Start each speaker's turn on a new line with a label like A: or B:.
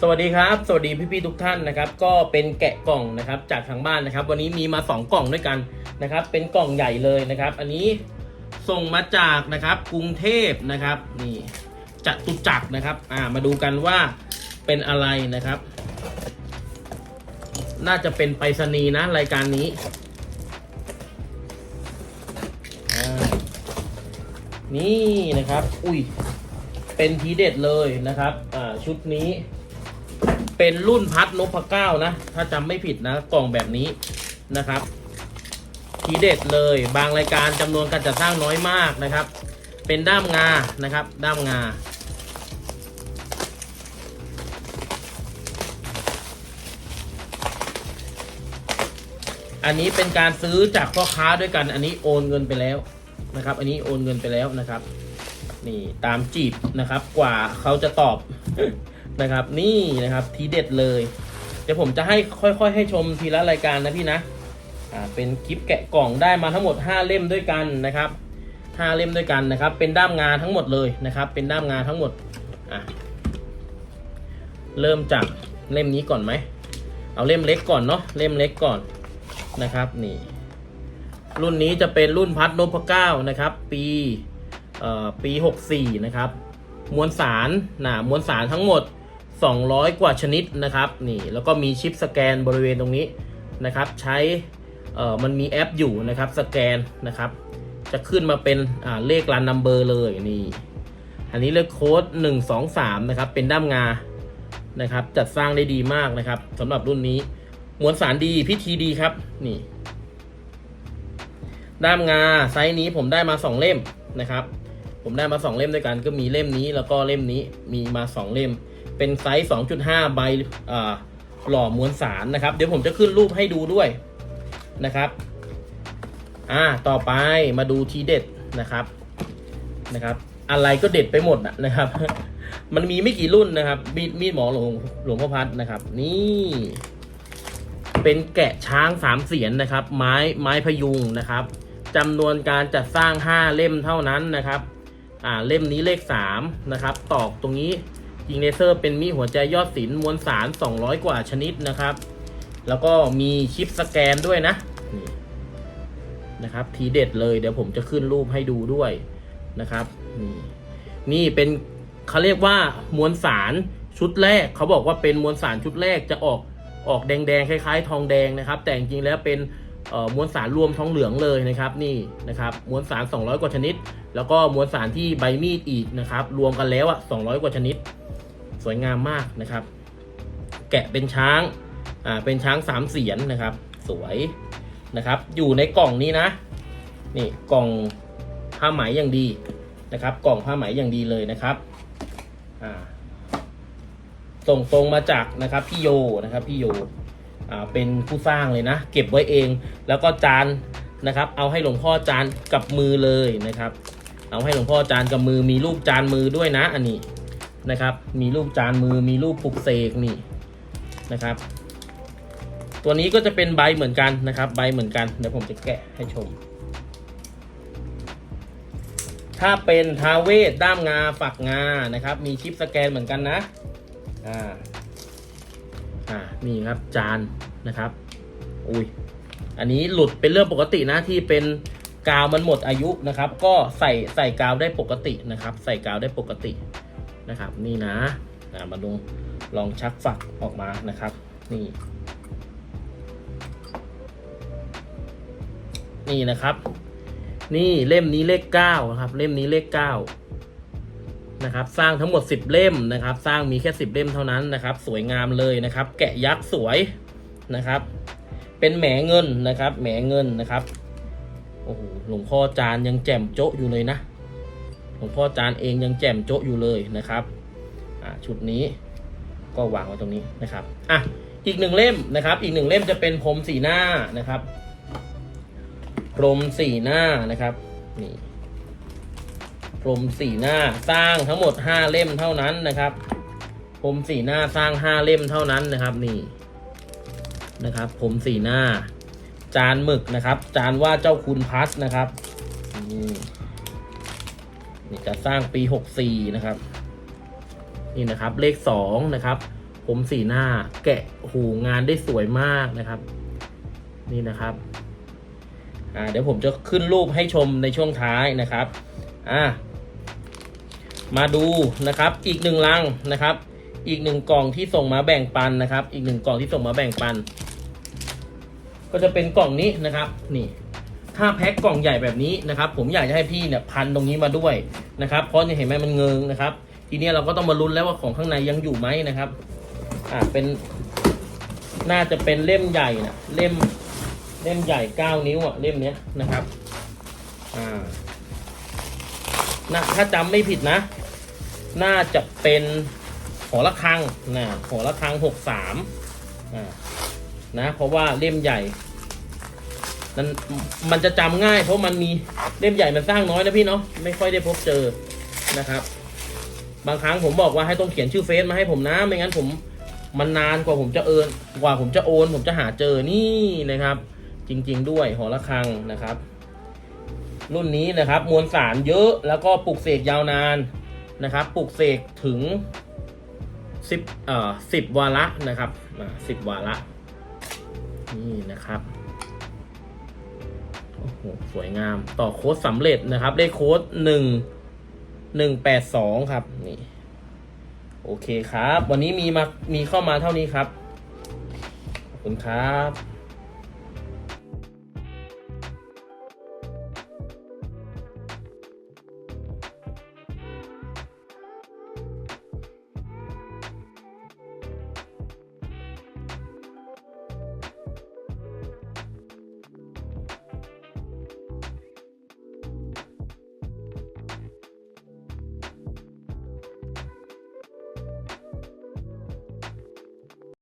A: สวัสดีครับ สวัสดีพี่ๆทุกท่านนะครับ ก็เป็นแกะกล่องนะครับจากทางบ้านนะครับ วันนี้มีมา 2 กล่องด้วยกันนะครับ เป็นกล่องใหญ่เลยนะครับ อันนี้ส่งมาจากนะครับกรุงเทพนะครับนี่จตุจักรนะครับ อ่ามาดูกันว่าเป็นอะไรนะครับ น่าจะเป็นไปรษณีย์นะรายการนี้นี่นะครับ อุ้ยเป็นทีเด็ดเลยนะครับ อ่าชุดนี้ เป็นรุ่นพัดนพเก้านะ ถ้าจำไม่ผิดนะ กล่องแบบนี้นะครับ ทีเด็ดเลยบางรายการจำนวนการจัดสร้างน้อยมากนะครับ เป็นด้ามงานะครับ ด้ามงา อันนี้เป็นการซื้อจากพ่อค้าด้วยกัน อันนี้โอนเงินไปแล้วนะครับ อันนี้โอนเงินไปแล้วนะครับ นี่ตามจีบนะครับ กว่าเขาจะตอบ นะครับ นี่นะครับทีเด็ดเลย เดี๋ยวผมจะให้ค่อย ๆ ให้ชมทีละรายการนะพี่นะอ่าเป็นคลิปแกะกล่องได้มาทั้งหมด 5 เล่มด้วยกันนะครับ 5 เล่มด้วยกันนะครับ เป็นด้ามงาทั้งหมดเลยนะครับ เป็นด้ามงาทั้งหมดอะเริ่มจากเล่มนี้ก่อนไหมเอาเล่มเล็กก่อนเนาะเล่มเล็กก่อนนะครับนี่รุ่นนี้จะเป็นรุ่นพัดนพเก้านะครับ ปีเอ่อปี 64 นะครับ มวลสารนะมวลสารทั้งหมด 200 กว่าชนิดนะครับนี่แล้วก็มีชิปสแกนบริเวณตรงนี้นะครับใช้เอ่อมันมีแอปอยู่นะครับสแกนนะครับ จะขึ้นมาเป็นอ่าเลขรันนัมเบอร์เลยนี่อันนี้เลขโค้ด123นะครับเป็นด้ามงานะครับจัดสร้างได้ดีมากนะครับสำหรับรุ่นนี้มวลสารดีพิธีดีครับนี่ด้ามงาไซส์นี้ผมได้มา 2 เล่มนะครับ ผมได้มา2เล่มด้วยกันก็มีเล่มนี้แล้วก็เล่มนี้มีมา2เล่ม เป็นไซส์ 2.5 ใบอ่าหล่อมวลสารนะครับ เดี๋ยวผมจะขึ้นรูปให้ดูด้วยนะครับ อ่าต่อไปมาดูทีเด็ดนะครับนะครับ อะไรก็เด็ดไปหมดนะครับ มันมีไม่กี่รุ่นนะครับ มีดมีดหมอหลวงหลวงพ่อพัดนะครับ นี่เป็นแกะช้างสามเสียนนะครับ ไม้ไม้พยุงนะครับจำนวนการจัดสร้าง5เล่มเท่านั้นนะครับ อ่าเล่มนี้เลข 3 นะครับ ตอกตรงนี้ยิงเลเซอร์เป็นมีหัวใจยอดศิลมวลสาร 200 กว่าชนิดนะครับ แล้วก็มีชิปสแกนด้วยนะนี่นะครับทีเด็ดเลยเดี๋ยวผมจะขึ้นรูปให้ดูด้วยนะครับ นี่นี่เป็นเขาเรียกว่ามวลสารชุดแรกเขาบอกว่าเป็นมวลสารชุดแรกจะออกออกแดงๆคล้าย ๆ ทองแดงนะครับ แต่จริงๆแล้วเป็น มวลสารรวมทองเหลืองเลยนะครับนี่นะครับมวลสาร 200 กว่าชนิด แล้วก็มวลสารที่ใบมีดอีกนะครับ รวมกันแล้วอะ200 กว่าชนิด สวยงามมากนะครับ แกะเป็นช้างอ่าเป็นช้างสามเสียนนะครับ สวยนะครับ อยู่ในกล่องนี้นะ นี่กล่องผ้าไหมอย่างดีนะครับ กล่องผ้าไหมอย่างดีเลยนะครับอ่าส่งตรงมาจากนะครับพี่โยนะครับพี่โย เป็นผู้สร้างเลยนะ เก็บไว้เอง แล้วก็จานนะครับ เอาให้หลวงพ่อจานกับมือเลยนะครับ เอาให้หลวงพ่อจานกับมือมีรูปจานมือด้วยนะ อันนี้นะครับ มีรูปจานมือมีรูปปลุกเสกนี่นะครับ ตัวนี้ก็จะเป็นใบเหมือนกันนะครับ ใบเหมือนกันเดี๋ยวผมจะแกะให้ชม ถ้าเป็นทาเวศด้ามงาฝักงานะครับ มีชิปสแกนเหมือนกันนะอ่า อ่านี่ครับจานนะครับ อุ้ยอันนี้หลุดเป็นเรื่องปกตินะที่เป็นกาวมันหมดอายุนะครับ ก็ใส่ใส่กาวได้ปกตินะครับ ใส่กาวได้ปกตินะครับ นี่นะอ่ามาดูลองชักฝักออกมานะครับ นี่ นี่นะครับ นี่เล่มนี้เลขเก้านะครับ เล่มนี้เลขเก้า นะครับสร้างทั้งหมด 10 เล่มนะครับ สร้างมีแค่ 10 เล่มเท่านั้นนะครับ สวยงามเลยนะครับ แกะยักษ์สวยนะครับ เป็นแหมเงินนะครับ แหมเงินนะครับโอ้โหหลวงพ่อจานยังแจ่มโจ๊ะอยู่เลยนะหลวงพ่อจานเองยังแจ่มโจ๊ะอยู่เลยนะครับชุดนี้ก็วางไว้ตรงนี้นะครับอะอีกหนึ่งเล่มนะครับ อีกหนึ่งเล่มจะเป็นพรมสีหน้านะครับพรมสีหน้านะครับนี่ รมสี่หน้าสร้างทั้งหมดห้าเล่มเท่านั้นนะครับพรมสี่หน้าสร้างห้าเล่มเท่านั้นนะครับนี่นะครับผมสี่หน้า จานหมึกนะครับ จานว่าเจ้าคุณพัสนะครับนี่นี่จะสร้างปีหกสี่นะครับ นี่นะครับเลขสองนะครับ ผมสีหน้าแกะหูงานได้สวยมากนะครับ นี่นะครับอ่าเดี๋ยวผมจะขึ้นรูปให้ชมในช่วงท้ายนะครับ อ่า มาดูนะครับ อีกหนึ่งลังนะครับ อีกหนึ่งกล่องที่ส่งมาแบ่งปันนะครับ อีกหนึ่งกล่องที่ส่งมาแบ่งปัน ก็จะเป็นกล่องนี้นะครับ นี่ ถ้าแพ็คกล่องใหญ่แบบนี้นะครับ ผมอยากจะให้พี่เนี่ยพันตรงนี้มาด้วยนะครับ เพราะเนี่ยเห็นไหมมันเงิงนะครับ ทีนี้เราก็ต้องมาลุ้นแล้วว่าของข้างในยังอยู่ไหมนะครับ อ่าเป็น น่าจะเป็นเล่มใหญ่นะเล่มเล่มใหญ่เก้านิ้วอะเล่มเนี้ยนะครับ อ่านะถ้าจำไม่ผิดนะ น่าจะเป็นหอระฆังนะหอระฆังหกสามนะเพราะว่าเล่มใหญ่มันมันจะจำง่าย เพราะมันมีเล่มใหญ่มันสร้างน้อยนะพี่เนาะไม่ค่อยได้พบเจอนะครับ บางครั้งผมบอกว่าให้ต้องเขียนชื่อเฟซมาให้ผมนะไม่งั้นผมมันนานกว่าผมจะเอินกว่าผมจะโอน ผมจะหาเจอนี่นะครับ จริง ๆ ด้วยหอระฆังนะครับ รุ่นนี้นะครับ มวลสารเยอะแล้วก็ปลูกเสกยาวนาน นะครับปลูกเสกถึงสิบเอ่อสิบวาระนะครับสิบวาระนี่นะครับโอ้โหสวยงามต่อโค้ดสำเร็จนะครับ ได้โค้ดหนึ่งหนึ่งแปดสองครับนี่โอเคครับ วันนี้มีมามีเข้ามาเท่านี้ครับ ขอบคุณครับ